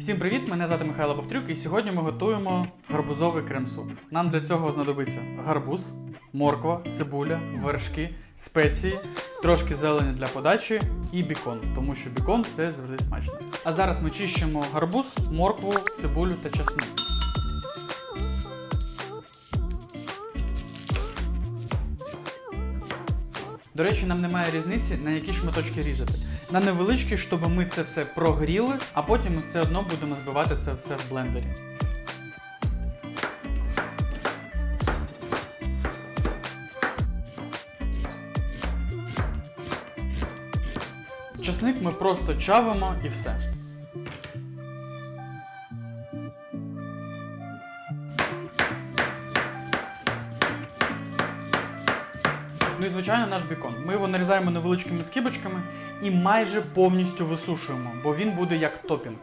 Всім привіт! Мене звати Михайло Повтрюк, і сьогодні ми готуємо гарбузовий крем-суп. Нам для цього знадобиться гарбуз, морква, цибуля, вершки, спеції, трошки зелені для подачі і бікон, тому що бікон це завжди смачно. А зараз ми чищимо гарбуз, моркву, цибулю та часник. До речі, нам немає різниці, на які шматочки різати. На невеличкі, щоб ми це все прогріли, а потім ми все одно будемо збивати це все в блендері. Часник ми просто чавимо і все. Ну і звичайно наш бікон. Ми його нарізаємо невеличкими скибочками і майже повністю висушуємо, бо він буде як топінг.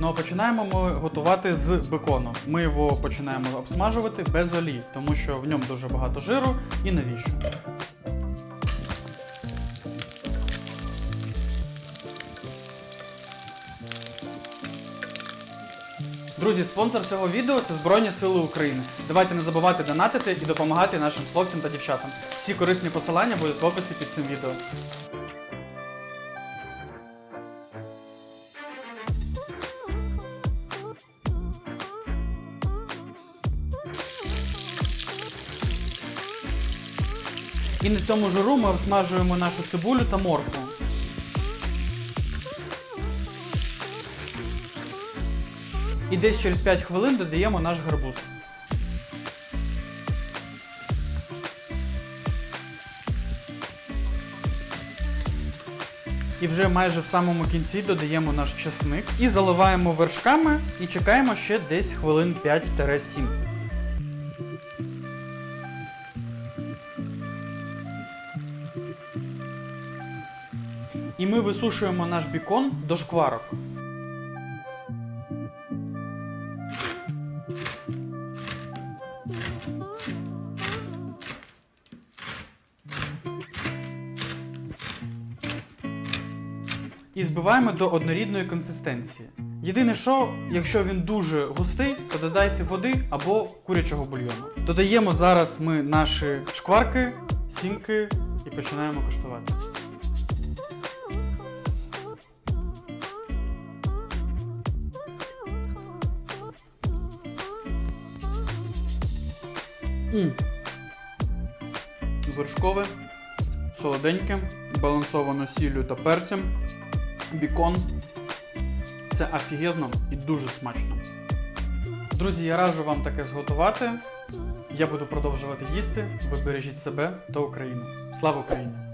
Ну а починаємо ми готувати з бекону. Ми його починаємо обсмажувати без олії, тому що в ньому дуже багато жиру і навіщо. Друзі, спонсор цього відео це Збройні Сили України. Давайте не забувати донатити і допомагати нашим хлопцям та дівчатам. Всі корисні посилання будуть в описі під цим відео. І на цьому жиру ми обсмажуємо нашу цибулю та моркву. І десь через 5 хвилин додаємо наш гарбуз. І вже майже в самому кінці додаємо наш чесник і заливаємо вершками і чекаємо ще десь хвилин 5-7. І ми висушуємо наш бікон до шкварок. І збиваємо до однорідної консистенції. Єдине, що, якщо він дуже густий, то додайте води або курячого бульйону. Додаємо зараз ми наші шкварки, сімки і починаємо коштувати. М. Вершкове, солоденьке, балансовано сіллю та перцем. Бікон. Це офігезно і дуже смачно. Друзі, я раджу вам таке зготувати. Я буду продовжувати їсти. Ви бережіть себе та Україну. Слава Україні!